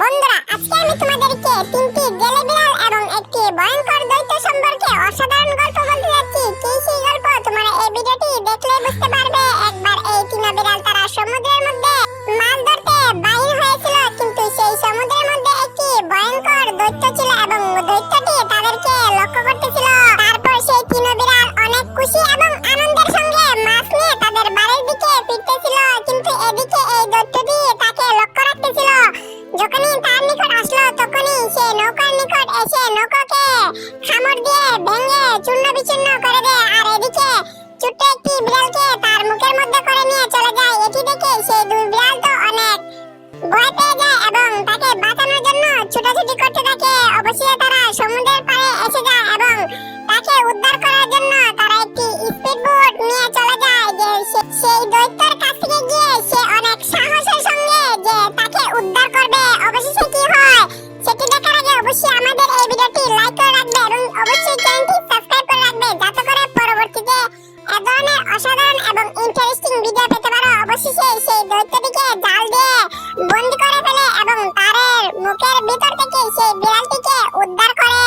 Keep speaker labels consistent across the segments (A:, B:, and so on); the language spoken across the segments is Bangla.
A: বন্ধুরা, আজকে আমি তোমাদেরকে তিনটি গেলে বিড়াল এবং একটি ভয়ঙ্কর দৈত্য সম্পর্কে অসাধারণ গল্প বলতে যাচ্ছি। কি সেই গল্প? তোমরা এই ভিডিওটি দেখলে বুঝতে পারবে, একবার এই তিন বিড়াল তারা সমুদ্রের মধ্যে মাছ ধরতে বাহির হয়েছিল, কিন্তু সেই সমুদ্রের মধ্যে একটি ভয়ঙ্কর দৈত্য ছিল এবং দৈত্যটি এসে নৌকাকে খামড় দিয়ে অসাধারণ এবং ইন্টারেস্টিং ভিডিও পেতে পারো অবশেষে সেই দৈত্যটিকে জাল দিয়ে বন্দি করে ফেলে এবং তারের মুখের ভিতর থেকে সেই বিড়ালটিকে উদ্ধার করে।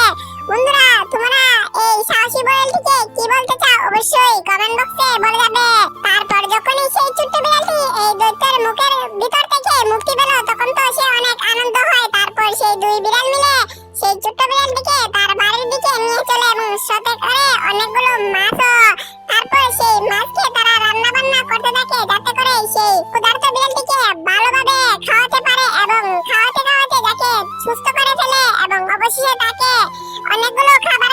A: বন্ধুরা, তোমরা এই সাহসী বিড়ালটিকে কি বলতে চাও অবশ্যই কমেন্ট বক্সে বলে যাবে। তারপর যখনই সেই ছোট্ট বিড়ালটি এই দৈত্যের মুখের ভিতর থেকে মুক্তি পেল, তখন তো সে অনেক আনন্দ হয়। তারপর সেই দুই বিড়াল মিলে সেই ছোট্ট বিড়ালটিকে তার বাড়ির দিকে নিয়ে চলে এবং সাথে করে অনেকগুলো মাছও মাছকে তারা রান্না বান্না করতে থাকে যাতে করে সেই ক্ষুধার্ত বিড়ালটিকে ভালোভাবে খাওয়াতে পারে এবং খাওয়াতে খাওয়াতে তাকে সুস্থ করে ফেলে এবং অবশেষে তাকে অনেকগুলো খাবার